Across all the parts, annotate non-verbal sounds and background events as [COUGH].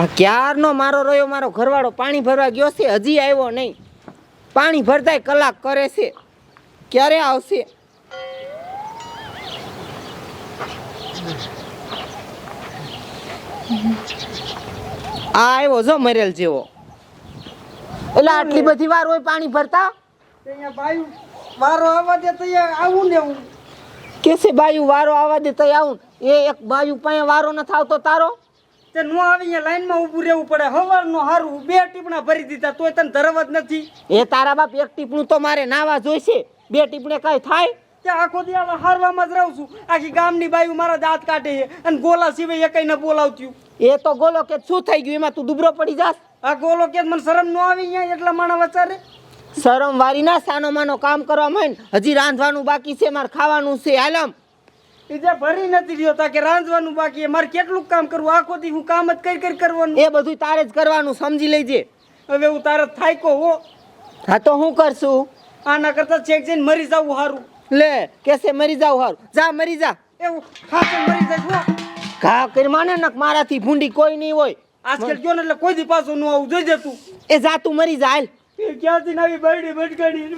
આ ક્યારનો મારો રહ્યો? મારો ઘરવાળો પાણી ભરવા ગયો છે હજી આવ્યો નહીં. પાણી ભરતાય કલાક કરે છે. ક્યારે આવશે? આ આવ્યો જો મરેલ જેવો. એટલે આટલી બધી વાર હોય પાણી ભરતા? વારો આવવા દે તૈયાર આવું ને કે છે બાયુ વારો આવવા દે તૈયાર આવું. એ એક બાયુ પાસે વારો નથી આવતો તારો? તે નો આવી અહીંયા લાઈનમાં ઊભું રહેવું પડે. હવારનો હારું બે ટીપણા ભરી દીધા તોય તને ધરવ જ નથી. એ તારા બાપ એક ટીપણું તો મારે નાવા જોઈશે. બે ટીપણે કઈ થાય? ત્યાં આખો દી આવા હારવામાં જ રહું છું. આખી ગામની બાયું મારા દાંત કાઢે છે અને ગોલા સિવાય એ ન બોલાવતી એ તો ગોલો કે શું થઈ ગયું? એમાં તું દુબરો પડી જાસ આ ગોલો કે મને શરમ નો આવી અહીંયા એટલા માણા વચારે શરમ વારી ના સાનો માનો કામ કરવા માંડ હજી રાંધવાનું બાકી છે મારે ખાવાનું છે. હાલમ. એ જે ભરી નથી રહ્યો તા કે રાંધવાનું બાકી. મારે કેટલું કામ કરવું? આખો દી હું કામ જ કરી કરી કરવાનું? એ બધું તારે જ કરવાનું સમજી લેજે. હવે હું તારે થાયકો હો. હા તો હું કરશું? આના કરતા ચેક જઈને મરી જવું સારું લે કેસે મરી જાવ હારું? જા મરી જા. એવું ખાતે મરી જાય હો. ઘા કરી માને નક મારાથી ભૂંડી કોઈ નહીં હોય. આજકાલ જો ને એટલે કોઈ દી પાછું ન આવું જોઈ જતું એ જા તું મરી જા હાલ. ક્યાંથી આવી બરડી બટકાડી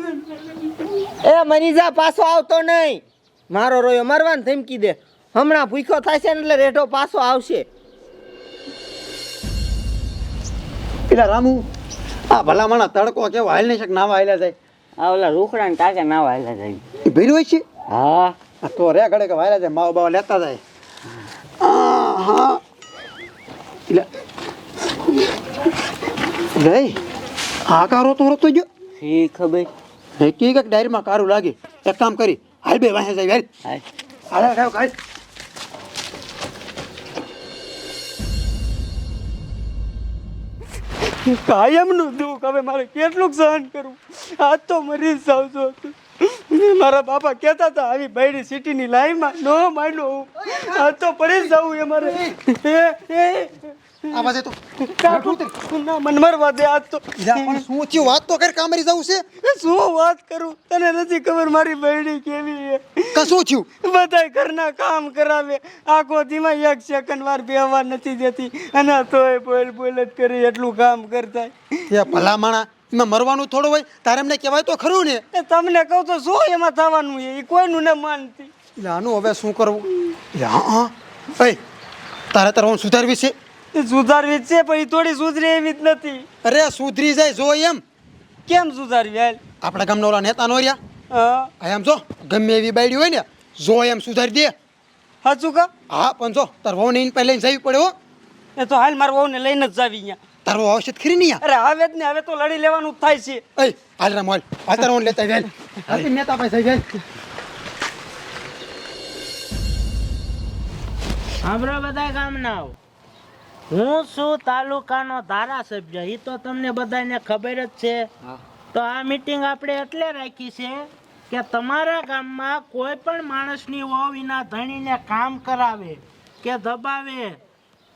એ મરી જા પાછો આવતો નહીં. મારો રોયો મરવાને ધમકી દે. હમણાં ભૂખ્યો થાય છે ને એટલે રેઢો પાછો આવશે. પેલા રામુ આ ભલા માણા તડકો કેવો હાલ નહીં શકે નાવા હાલ્યા જાય? આ ઓલા રૂખડા ને કાકે નાવા હાલ્યા જાય. એ ભીડ હોય છે? હા. આ તો રે ઘડે કે વાયલા જાય માવા બાવા લેતા જાય. આ, હા એટલે લે આ કારો તો રતો જો શી ખબર? હે કી કે ડાયરીમાં કારું લાગે. એક કામ કરી હાલ બે વાંહે જાય હાલ. હાલ. હાલ હાલ કાયમનું દુઃખ હવે મારે કેટલું સહન કરવું. આજ તો મરી જ જાઉં છું મારા બાપા કહેતા હતા આવી બૈડી સિટીની લાઈનમાં નો માંડો આજ તો પડી જ જવું એ મારે. આ તો મન મરવા દે આજ તો. પણ શું થયું? વાત તો કર કામરી જવું છે. શું વાત કરું? તને નથી ખબર મારી બહેણી કેવી છે? કશું થયું? બધાય ઘરના કામ કરાવે. આખો દીમાં એક સેકન્ડ વાર બેહવા નથી દેતી. અને તોય બોલ બોલ જ કરી એટલું કામ કરતા એ ભલા માણા એમાં મરવાનું થોડું હોય તારે એમને કહેવાય તો ખરું ને? તમને કહું તો શું એમાં થવાનું છે? એ કોઈનું ન માનતી. એટલે આનું હવે શું કરવું? હા હા. તારે તારે હું સુધારવી છે? સુધારવી છે પણ એ થોડી સુધરી એવી જ નથી. અરે સુધરી જાય જો એમ. કેમ સુધારવી હાલ? આપણા ગામના ઓલા નેતા નો રહ્યા. હા. એમ જો ગમે એવી બાયડી હોય ને જો એમ સુધારી દે. સાચું કા? હા પણ જો તાર વહુ ને પહેલા લઈને જવી પડે હો. એ તો હાલ મારા વહુને લઈને જ જાવી અહીંયા. તારો વહુ આવશે ખરી નહીં અરે આવે જ ને હવે તો લડી લેવાનું જ થાય છે. એ હાલ રામ હાલ. હાલ તારો લેતા જાય હાલ. નેતા પાસે જાય સાંભળો બધા ગામના હું છું તાલુકાનો ધારાસભ્ય? એ તો તમને બધાને ખબર જ છે. તો આ મીટિંગ આપણે એટલે રાખી છે કે તમારા ગામમાં કોઈ પણ માણસની વહુ વિના ધણીને કામ કરાવે કે દબાવે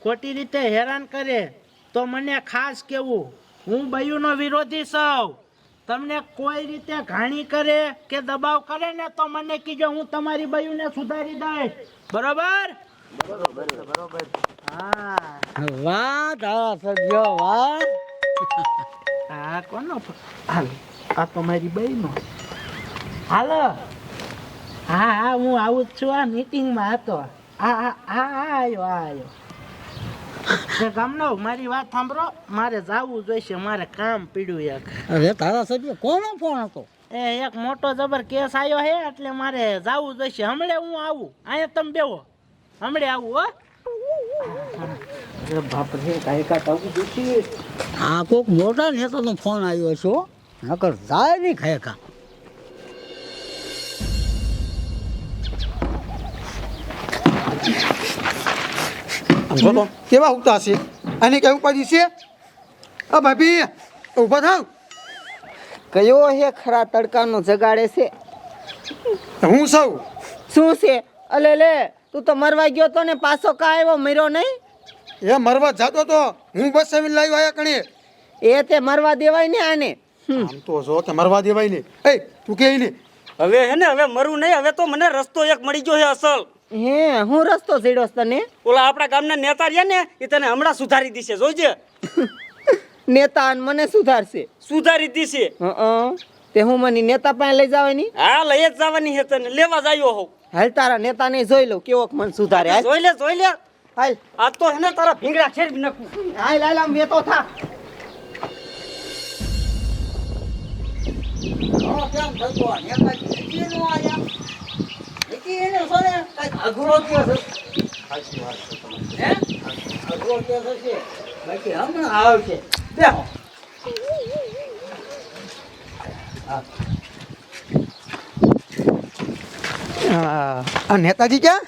ખોટી રીતે હેરાન કરે તો મને ખાસ કહેવું હું બયુનો વિરોધી સૌ. તમને કોઈ રીતે ઘાણી કરે કે દબાવ કરે ને તો મને કીજો હું તમારી બયુને સુધારી દઈશ. બરોબર? હા વાહ. ધારાસભ્ય વાહ. આ કોનો હાલ આ તો મારી બહેનો. હાલો. હા હા હું આવું જ છું આ મીટિંગમાં હતો. આ હા હા આવ્યો હા આવ્યો ગામનો મારી વાત સાંભળો. મારે જાવું જોઈશે મારે કામ પીડ્યું એક. અરે ધારાસભ્ય કોનો ફોન હતો? એ એક મોટો જબર કેસ આવ્યો હે એટલે મારે જાવું જોઈશે. હમણે હું આવું. અહીંયા તમે બેવો હમણે આવું હો. આ કોક મોટા નેતાનો ફોન આવ્યો છો નકર જાય નહીં ખાયકા બોલો. કેવા ઉગતા હશે અને કઈ ઉપાધિ છે? અ ભાભી ઊભા થાવ. કયો હે ખરા તડકાનો જગાડે છે? હું સૌ? શું છે? અલે લે. તું તો મરવા ગયો તો ને પાછો કા આવ્યો મર્યો નહીં? એ મરવા જાતો તો હું બસ આવીને લાવ્યો આયા કણે. એ તે મરવા દેવાય ને આને. આમ તો જો કે મરવા દેવાય ને. એ તું કે ને હવે હે ને હવે મરું નહીં હવે તો મને રસ્તો એક મળી ગયો છે અસલ. હે હું રસ્તો છેડ્યો છે તને? ઓલા આપણા ગામના નેતા રહ્યા ને એ તને હમણાં સુધારી દીશે જોજે. નેતા અને મને સુધારશે. સુધારી દીશે. હ તે હું મને નેતા પાસે લઈ જવાની? હા લઈ જ જવાની છે તને. લેવા જ આવ્યો હોઉં. હાલ તારા નેતા ને જોઈ લઉં કેવો મન સુધારે. હાલ. જોઈ લે જોઈ લે. હાલ. આ તો હે ને તારા ભીંગડા છે નાખું. હાલ હાલ આમ વેતો થા. આ આ નેતાજી ક્યાં?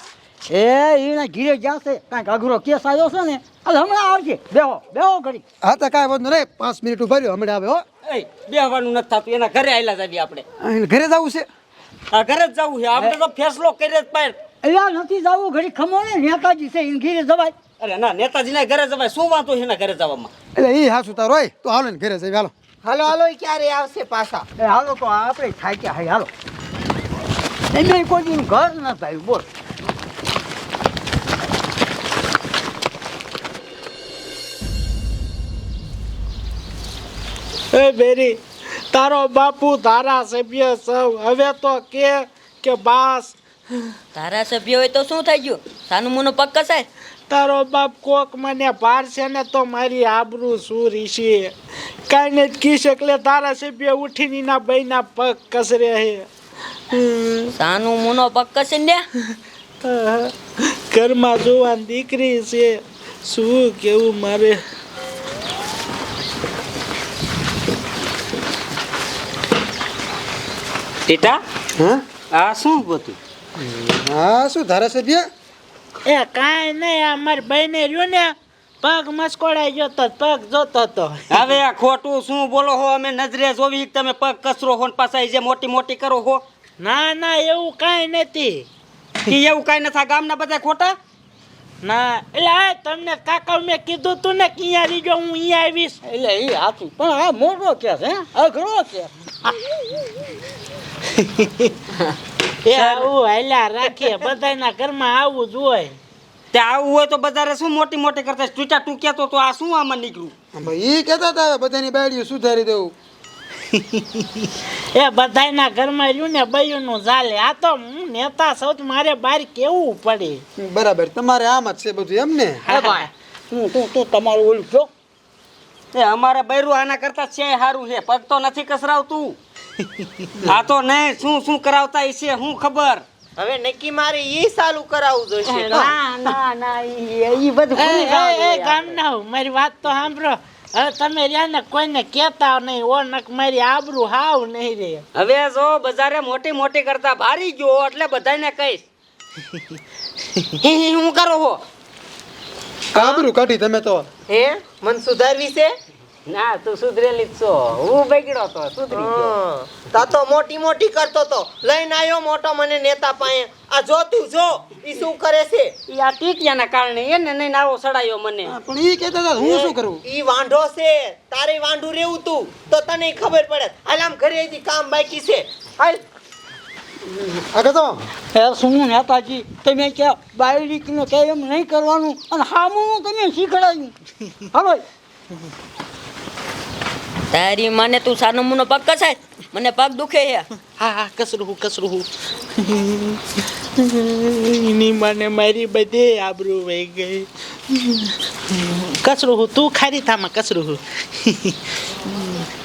એ એના ઘીરે ગયા છે. કાંઈક અઘરો કેસ આવ્યો છે ને એટલે હમણાં આવજે. બેહો બેહો ઘડી. હા તો કાંઈ વાંધો નહીં. પાંચ મિનિટ ઊભા રહ્યો હમણાં આવે હો. એ બેહવાનું નથી થતું. એના ઘરે આવેલા જાવી આપણે. અહીં ઘરે જવું છે? આ ઘરે જ જવું છે. આપણે તો ફેસલો કરી જ પાર અહીંયા નથી જવું ઘડી ખમો ને નેતાજી છે એને ઘીરે જવાય. અરે ના નેતાજીના ઘરે જવાય. શું વાંધો છે એના ઘરે જવામાં? એટલે એ હાસુ તારો હોય તો હાલો ને ઘરે જઈએ હાલો. હાલો હાલો ઈ ક્યારે આવશે પાછા? એ હાલો તો આપણે થાય કે હાય હાલો એને કોઈ ઘર ન થાય બોલ એ બેરી તારો બાપુ ધારાસભ્ય સૌ હવે તો કે કે બાસ. ધારાસભ્ય હોય તો શું થઈ ગયું? સાનું મુનો પગ કસાય? તારો બાપ કોક મને ભારશે ને તો મારી આબરૂ સુરી છે કાંઈ ને કી એટલે ધારાસભ્ય ઉઠીને ના ભાઈના પગ કસરે હે. સાનું મુનો પક્ક છે ને [LAUGHS] ઘરમાં જોવાન દીકરી છે. શું કેવું મારે? ટીટા? હા? આ શું બધું હા શું ધારાસભ્ય? એ કાંઈ નહીં આ મારી બહેને રહ્યું ને. પગ મસ્કોડાઈ ગયો તો પગ જોતો હતો હવે આ ખોટું શું બોલો હો? અમે નજરે જોવી તમે પગ કચરો હો ને પાછા જે મોટી મોટી કરો હો. ના ના એવું કાંઈ નથી. કે એવું કાંઈ નથી? આ ગામના બધા ખોટા? ના એટલે આ તમને કાકા મેં કીધું તું ને કે અહીંયા રીજો હું અહીંયા આવીશ. એટલે એ હાથું પણ આ મોટો કેસ હે? અઘરો કેસ [LAUGHS] એ આવું હાલ્યા રાખીએ. બધાના ઘરમાં આવું જ હોય. તે આવું હોય તો બધારે શું મોટી મોટી કરતા ટૂંચા તું કહેતો તો આ શું આમાં નીકળ્યું? એ કહેતા હતા હવે બધાની બાયડીઓ સુધારી દેવું. [LAUGHS] એ બધાના ઘરમાં રહ્યું ને બૈયુંનું ચાલે આ તો હું નેતા સૌ મારે બહાર કેવું પડે? બરાબર તમારે આમ જ છે બધું એમ ને? હું ભાઈ તું તું તું તમારું ઓલું જો. એ અમારે બૈરું આના કરતા છે સારું છે પગ તો નથી કસરાવતું. [LAUGHS] આ તો નહીં શું શું કરાવતા ઈ છે શું ખબર. હવે નક્કી મારે ઈ ચાલુ કરાવવું જોઈશે. ના ના ના ઈ બધું એ, ગામના હો, મારી વાત તો સાંભળો. હવે તમે રહ્યા ને કોઈને કહેતા નહીં ઓ નક મારી આબરૂ હાવ નહીં રે. હવે જો બજારે મોટી મોટી કરતા ભારી ગયો એટલે બધાને કહીશ. હી હી હું કરો હો? આબરું કાઢી તમે તો. હે મન સુધારવી છે? ના તું સુધરેલી છો. હું બગડ્યો તો સુધરી હં. તા તો મોટી મોટી કરતો તો. લઈને આવ્યો મોટો મને નેતા પાસે. આ જો તું જો ઈ શું કરે છે? ઈ આ ટીટિયાના કારણે એને નહીં આવો સડાયો મને. પણ ઈ કહેતા હતા હું શું કરું? ઈ વાંઢો છે. તારે વાંઢું રહેવું તું. તો તને ખબર પડે. હાલ આમ ઘરે હજી કામ બાકી છે. હાલ. અરે તો હે શું નેતાજી તમે કે બાયડી કે કે એમ નહીં કરવાનું? અને હામું તમે શીખડાયું. હાલો. તારી માને તું સાનું મુનો પગ કસાય? મને પગ દુખે છે. હા હા, કસરું કસરું એની મને મારી બધે આબરૂ વહી ગઈ. કસરું હું, તું ખારી થામાં કસરું હું.